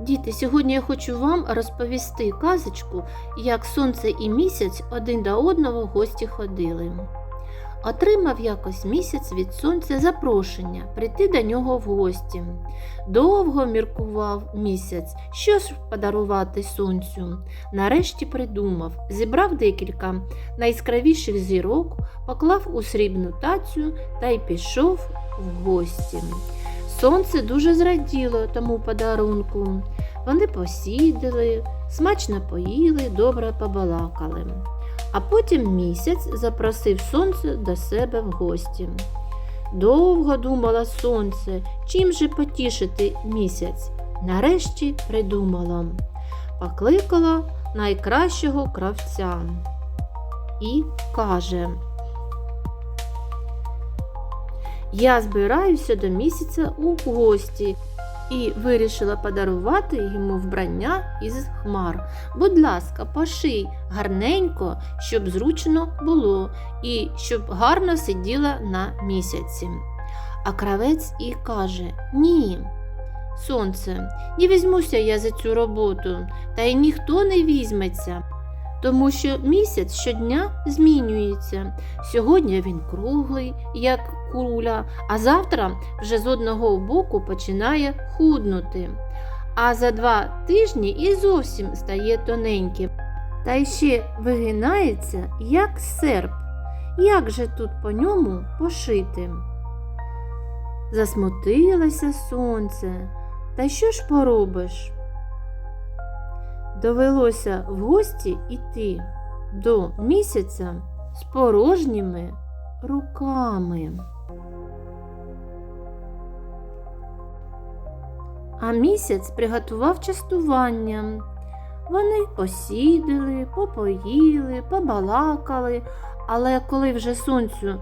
Діти, сьогодні я хочу вам розповісти казочку, як сонце і місяць один до одного в гості ходили. Отримав якось місяць від сонця запрошення прийти до нього в гості. Довго міркував місяць, що ж подарувати сонцю. Нарешті придумав, зібрав декілька найяскравіших зірок, поклав у срібну тацю та й пішов в гості. Сонце дуже зраділо тому подарунку. Вони посідали, смачно поїли, добре побалакали. А потім місяць запросив сонце до себе в гості. Довго думала сонце, чим же потішити місяць. Нарешті придумала, покликала найкращого кравця і каже. Я збираюся до місяця у гості і вирішила подарувати йому вбрання із хмар. Будь ласка, поший гарненько, щоб зручно було і щоб гарно сиділа на місяці. А кравець і каже: Ні. Сонце, не візьмуся я за цю роботу, та й ніхто не візьметься, тому що місяць щодня змінюється. Сьогодні він круглий, як куля, а завтра вже з одного боку починає худнути. А за два тижні і зовсім стає тоненьким. Та й ще вигинається, як серп. Як же тут по ньому пошити? Засмутилося сонце. Та що ж поробиш? Довелося в гості йти до місяця з порожніми руками. А місяць приготував частування. Вони посідали, попоїли, побалакали, але коли вже сонцю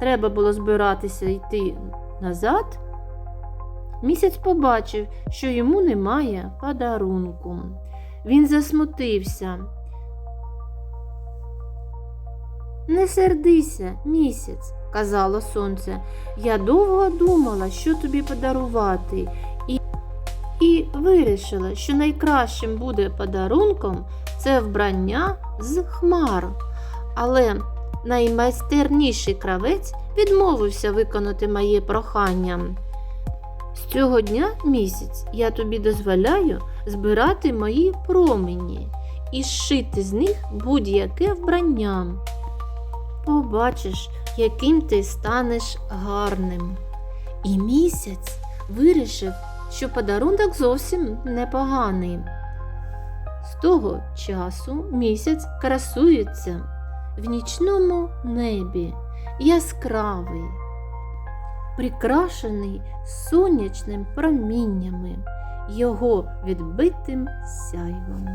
треба було збиратися йти назад, місяць побачив, що йому немає подарунку. Він засмутився. Не сердися, місяць, казало сонце. Я довго думала, що тобі подарувати, і, і вирішила, що найкращим буде подарунком це вбрання з хмар. Але наймайстерніший кравець відмовився виконати моє прохання. З цього дня місяць я тобі дозволяю збирати мої промені і зшити з них будь-яке вбрання. Побачиш, яким ти станеш гарним. І місяць вирішив, що подарунок зовсім непоганий. З того часу місяць красується в нічному небі, яскравий, прикрашений сонячним проміннями, його відбитим сяйвом.